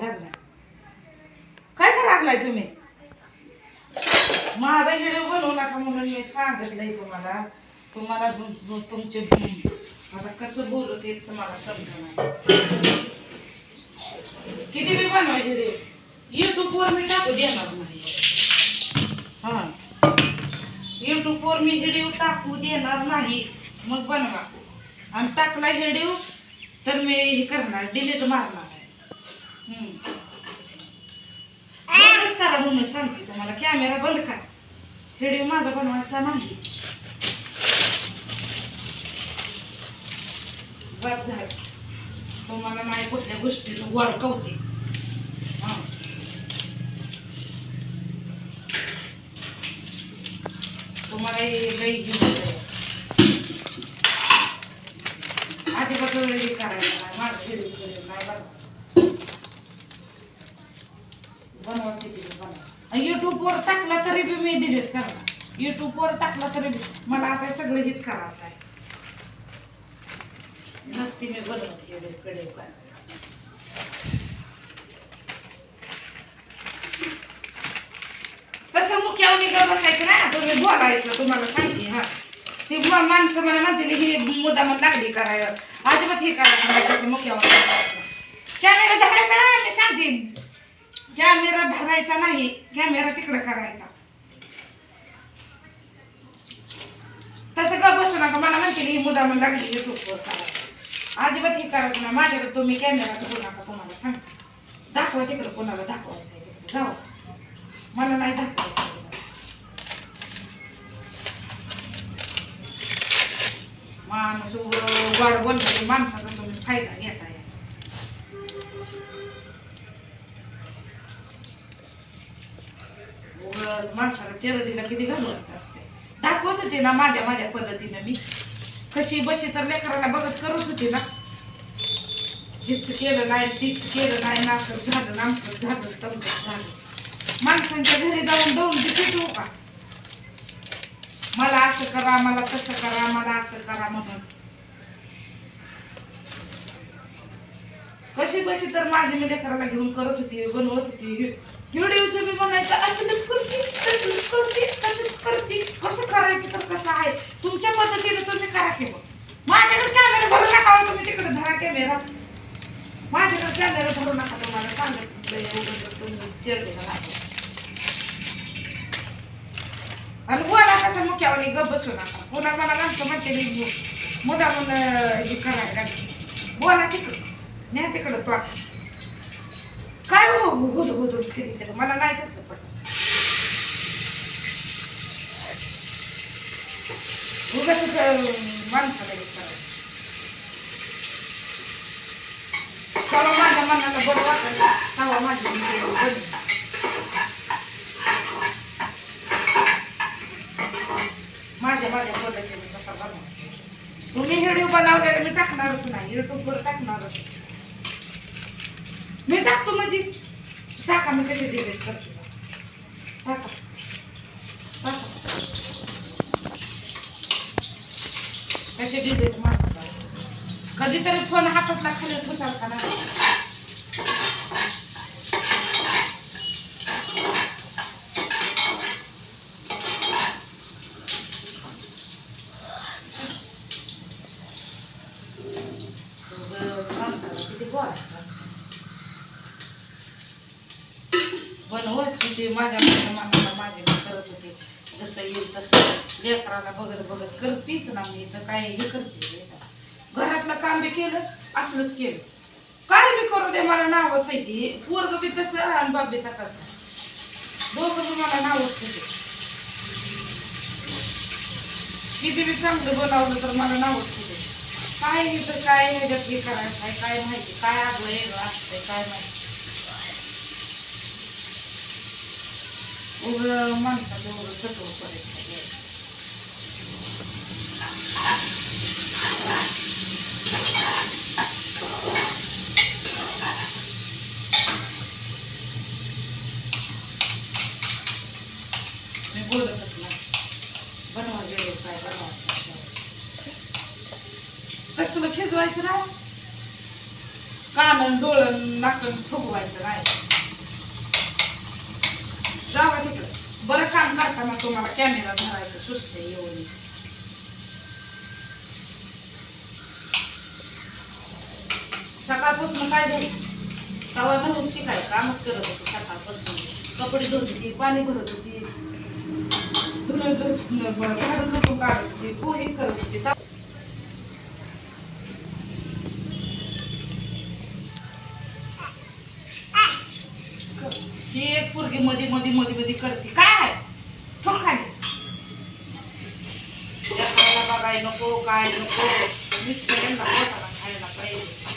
लागलाय काय करायला लागलाय तुम्ही? माझा व्हिडिओ बनवू नका म्हणून मी सांगितलंय तुम्हाला. तुम्हाला तुमचे आता कसं बोलू तेच मला समजणार किती मी बनवाय व्हिडिओ युट्यूब वर मी टाकू देणार नाही. हा. युट्यूब वर मी व्हिडिओ टाकू देणार नाही. मग बनवा. आणि टाकला व्हिडिओ तर मी हे करणार डिलीट मारणार आहे. बंदच करा म्हणून सांगते तुम्हाला. कॅमेरा बंद करा. व्हिडिओ माझा बनवायचा नाही. बस झालं. तुम्हाला नाही कुठल्या गोष्टीनं वळकवते हा. तुम्हाला हे लई हे होतंय. अजिबात हे करायचं नाही व्हिडिओ करेल नाही बनवा बनवते किती बी बनवा टाकला तरी बी मी डिलीट करणार. युट्यूबवर टाकला तरी बी. मला आता सगळं हेच करायचं आहे. नसती मी बनवते व्हिडिओ कडे तसं मुख्यावणी का बसायचं ना तुम्ही बोलायचं तुम्हाला सांगते हा. ती माणसं मला म्हणते ही मुद्दा म्हणून लागली करायला. अजिबात हे करायचं नाही मुख्यावणी कॅमेरा धरायचा नाही मी सांगते. कॅमेरा धरायचा नाही कॅमेरा तिकडे करायचा. तसं का बसू नका मला म्हणते ही मुद्दा म्हणून लागली युट्यूबवर करायला. अजिबात हे करायचं नाही माझ्याकडे तुम्ही कॅमेरा धरू नका तुम्हाला सांगा दाखवा तिकडे कोणाला दाखवायचं तिकडे. जाऊ मला नाही दाखवायचं माणूस वाढ बोलणारी माणसाचा तुम्ही फायदा माणसाला चेरडीला किती घालवत असते. दाखवत होते ना माझ्या माझ्या पद्धतीनं मी. कशी बशी तर लेकराला बघत करत होते ना. हेच केलं नाही तीच केलं नाही नासं झालं आमचं झालं तमकत झालं. माणसांच्या घरी जाऊन जाऊन भेटू का? मला असं करा मला तसं करा मला असं करा म्हणून. कशी बशी तर माझी मी लेकराला घेऊन करत होती बनवत होती व्हिडिओ तुम्ही म्हणायचं असंच करते तसंच करते तसंच करते. कसं करायचं तर कसं आहे? तुमच्या पद्धतीने तुम्ही करा की मग. माझ्याकडे कॅमेरा धरू नका हो, तुम्ही तिकडे धरा कॅमेरा माझ्याकडे कॅमेरा धरू नका तुम्हाला सांगत आणि बोला कसं मुख्यावर गप बसू नका. पुन्हा मला माणसं म्हणते मी मुदा म्हणून हे करायला बोला तिकडं. न्या तिकडं तो हो, हो, हो, हो हुद मला नाही तसं पडत उगाच माणसाला चला माझ्या मनाला बरं वाटलं माझी माझ्या माझ्या पद्धतीने कसा बनवा तुम्ही व्हिडिओ बनवलेला मी टाकणारच नाही. युट्यूबवर टाकणारच. मी टाकतो म्हणजे. टाका मी कशी दिले करते टाका टाका कशी डिलीट मारता कधीतरी फोन हातातला खाली पुसाल का ना किती बनवत होते माझ्या माझ्या मनाला माझे मी करत होते जसं येईल तसं लेकराला बघत बघत करतेच ना मी तर काय हे करते घरातलं काम बी केलं असलंच केलं. काय बी करू दे मला नावच आहे ते. पोरग बी तसं आणि बाप बी तसंच दोघं बी मला नावच होते किती बी चांगलं बनवलं तर मला नावच होते काय हे तर काय ह्याच्यात हे करायचं आहे काय माहिती काय आगलं वेगळं असतंय काय माहिती. उग माणसाचं एवढं सटव मी बोलतच नाही बनवा गेले काय बनवा कसलं खेळवायचं ना कानन डोळण नाकन फुगवायचं नाही जावा तिकडं बरं काम करताना तुम्हाला कॅमेरा धरायचं सुचते येऊन सकाळपासून काय झालं? तवा ती काय? कामच करत होती सकाळपासून. कपडे धुत होती पाणी भरत होती. धुणं झाडून झोपून काढत होती पोहे करत होती ही एक पोरगी मध्ये मध्ये मध्ये मध्ये करते. काय? खायला बघाय नको काय नको मिस्टर खायला पाहिजे